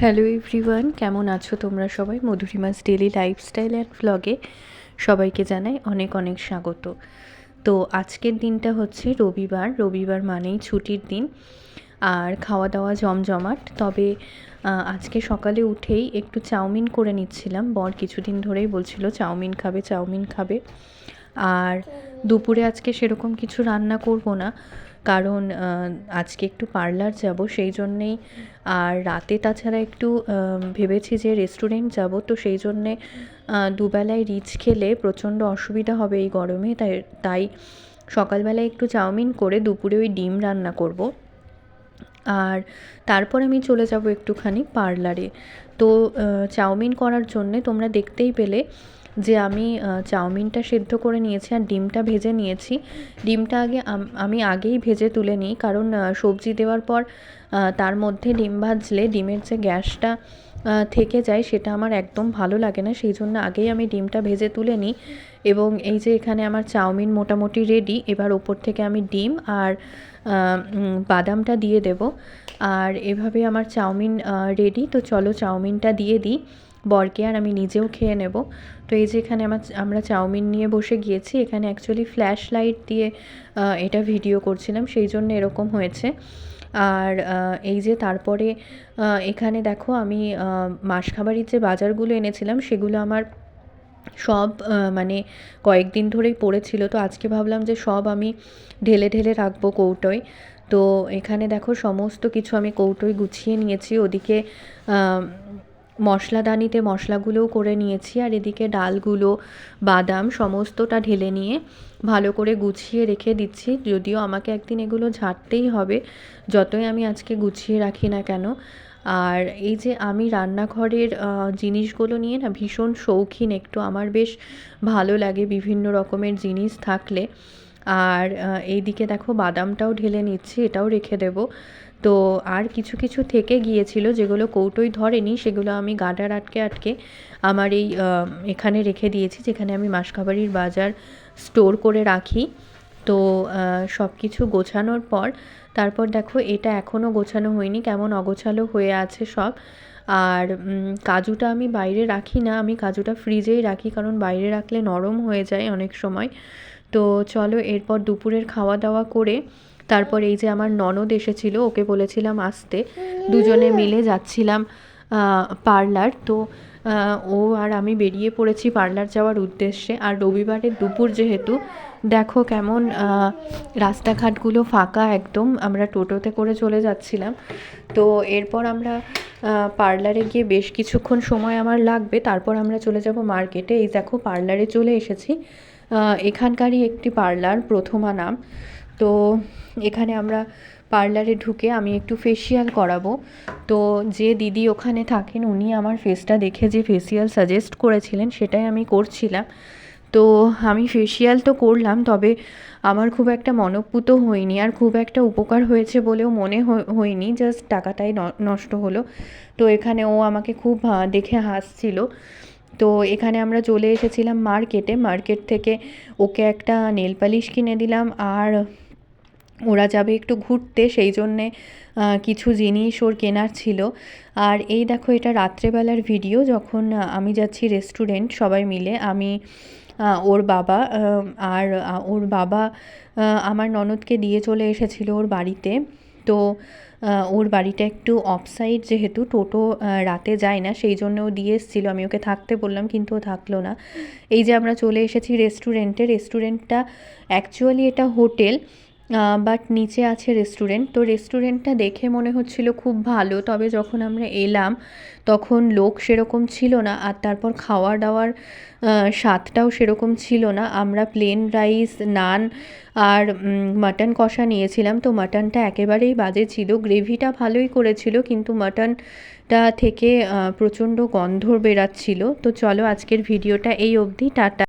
Hello everyone কেমন আছো তোমরা সবাই? মধুরিমাস ডেলি লাইফস্টাইল অ্যান্ড ভ্লগে সবাইকে জানাই অনেক অনেক স্বাগত। তো আজকের দিনটা হচ্ছে রবিবার। রবিবার মানেই ছুটির দিন আর খাওয়া দাওয়া জমজমাট। তবে আজকে সকালে উঠেই একটু চাউমিন করে নিচ্ছিলাম। বর কিছুদিন ধরেই বলছিল, চাউমিন খাবে চাউমিন খাবে। আর দুপুরে আজকে সেরকম কিছু রান্না করব না। কারণ আজকে একটু পার্লার যাব, সেই জন্যেই আর রাতে তাছাড়া একটু ভেবেছি যে রেস্টুরেন্ট যাব, তো সেই জন্যে দুবেলায় রিচ খেলে প্রচণ্ড অসুবিধা হবে এই গরমে, তাই তাই সকালবেলায় একটু চাউমিন করে দুপুরে ওই ডিম রান্না করব। আর তারপর আমি চলে যাব একটুখানি পার্লারে। তো চাউমিন করার জন্যে তোমরা দেখতেই পেলে যে আমি চাউমিনটা সেদ্ধ করে নিয়েছি আর ডিমটা ভেজে নিয়েছি। ডিমটা আগে আমি আগেই ভেজে তুলে নিই কারণ সবজি দেওয়ার পর তার মধ্যে ডিম ভাজলে ডিমের যে গ্যাসটা থেকে যায় সেটা আমার একদম ভালো লাগে না। সেই জন্য আগেই আমি ডিমটা ভেজে তুলে নিই এবং এই যে এখানে আমার চাউমিন মোটামুটি রেডি এবার ওপর থেকে আমি ডিম আর বাদামটা দিয়ে দেব। আর এভাবে আমার চাউমিন রেডি তো চলো চাউমিনটা দিয়ে দিই। বরকে আর আমি নিজেও খেয়ে নেব। তো এই যে এখানে আমার আমরা চাউমিন নিয়ে বসে গিয়েছি। এখানে অ্যাকচুয়ালি ফ্ল্যাশ লাইট দিয়ে এটা ভিডিও করছিলাম। সেই জন্য এরকম হয়েছে। আর এই যে তারপরে এখানে দেখো আমি মাসখাবারির যে বাজারগুলো এনেছিলাম, সেগুলো আমার সব মানে কয়েকদিন ধরেই পড়েছিল। তো আজকে ভাবলাম যে সব আমি ঢেলে ঢেলে রাখব কৌটোয়। তো এখানে দেখো সমস্ত কিছু আমি কৌটোয় গুছিয়ে নিয়েছি। ওদিকে মশলাদানিতে মশলাগুলোও করে নিয়েছি আর এদিকে ডালগুলো, বাদাম সমস্তটা ঢেলে নিয়ে ভালো করে গুছিয়ে রেখে দিচ্ছি। যদিও আমাকে একদিন এগুলো ঝাড়তেই হবে, যতই আমি আজকে গুছিয়ে রাখি না কেন। আর এই যে আমি রান্নাঘরের জিনিসগুলো নিয়ে না ভীষণ শৌখিন, একটু আমার বেশ ভালো লাগে বিভিন্ন রকমের জিনিস থাকলে। আর এইদিকে দেখো বাদামটাও ঢেলে নিচ্ছি, এটাও রেখে দেবো। তো আর কিছু কিছু থেকে গিয়েছিল যেগুলো কৌটোই ধরেনি, সেগুলো আমি গাডার আটকে আটকে আমার এই এখানে রেখে দিয়েছি, যেখানে আমি মাসকাবাড়ির বাজার স্টোর করে রাখি। তো সব কিছু গোছানোর পর, তারপর দেখো এটা এখনও গোছানো হয়নি, কেমন অগোছালো হয়ে আছে সব। আর কাজুটা আমি বাইরে রাখি না, আমি কাজুটা ফ্রিজেই রাখি, কারণ বাইরে রাখলে নরম হয়ে যায় অনেক সময়। তো চলো এরপর দুপুরের খাওয়া দাওয়া করে তারপর এই যে আমার ননদ এসেছিল, ওকে বলেছিলাম আসতে। দুজনে মিলে যাচ্ছিলাম পার্লার। তো ও আর আমি বেরিয়ে পড়েছি পার্লার যাওয়ার উদ্দেশ্যে। আর রবিবারের দুপুর যেহেতু, দেখো কেমন রাস্তাঘাটগুলো ফাঁকা একদম। আমরা টোটোতে করে চলে যাচ্ছিলাম। তো এরপর আমরা পার্লারে গিয়ে বেশ কিছুক্ষণ সময় আমার লাগবে। তারপর আমরা চলে যাব মার্কেটে। এই দেখো, পার্লারে চলে এসেছি। এখানকারই একটি পার্লার, প্রথমা নাম। তো এখানে আমরা পার্লারে ঢুকে আমি একটু ফেসিয়াল করাবো। তো যে দিদি ওখানে থাকেন, উনি আমার ফেসটা দেখে যে ফেসিয়াল সাজেস্ট করেছিলেন, সেটাই আমি করছিলাম। তো আমি ফেসিয়াল তো করলাম, তবে আমার খুব একটা মনপ্রুত হয়নি আর খুব একটা উপকার হয়েছে বলেও মনে হয়নি জাস্ট টাকাটাই নষ্ট হলো। তো এখানে ও আমাকে খুব দেখে হাসছিল। তো এখানে আমরা চলে এসেছিলাম মার্কেটে। মার্কেট থেকে ওকে একটা নেল পালিশ কিনে দিলাম আর ওরা যাবে একটু ঘুরতে, সেই জন্যে কিছু জিনিস ওর কেনার ছিল। আর এই দেখো এটা রাত্রেবেলার ভিডিও, যখন আমি যাচ্ছি রেস্টুরেন্ট সবাই মিলে, আমি ওর বাবা আর ওর বাবা আমার ননদকে দিয়ে চলে এসেছিল ওর বাড়িতে। তো ওর বাড়িটা একটু অফসাইড যেহেতু, টোটো রাতে যায় না, সেই জন্য ও দিয়ে এসেছিল। আমি ওকে থাকতে বললাম, কিন্তু ও থাকল না। এই যে আমরা চলে এসেছি রেস্টুরেন্টে, রেস্টুরেন্টটা অ্যাকচুয়ালি এটা হোটেল বাট নিচে আছে রেস্টুরেন্ট তো রেস্টুরেন্টটা দেখে মনে হচ্ছিল খুব ভালো, তবে যখন আমরা এলাম, তখন লোক সেরকম ছিল না, আর তারপর খাওয়া দাওয়ার স্বাদটাও সেরকম ছিল না। আমরা প্লেন রাইস নান আর মাটন কষা নিয়েছিলাম। তো মাটনটা একেবারেই বাজে ছিল। গ্রেভিটা ভালোই করেছিল, কিন্তু মাটনটা থেকে প্রচণ্ড গন্ধ বেরাচ্ছিল। তো চলো আজকের ভিডিওটা এই অবধি। টাটা।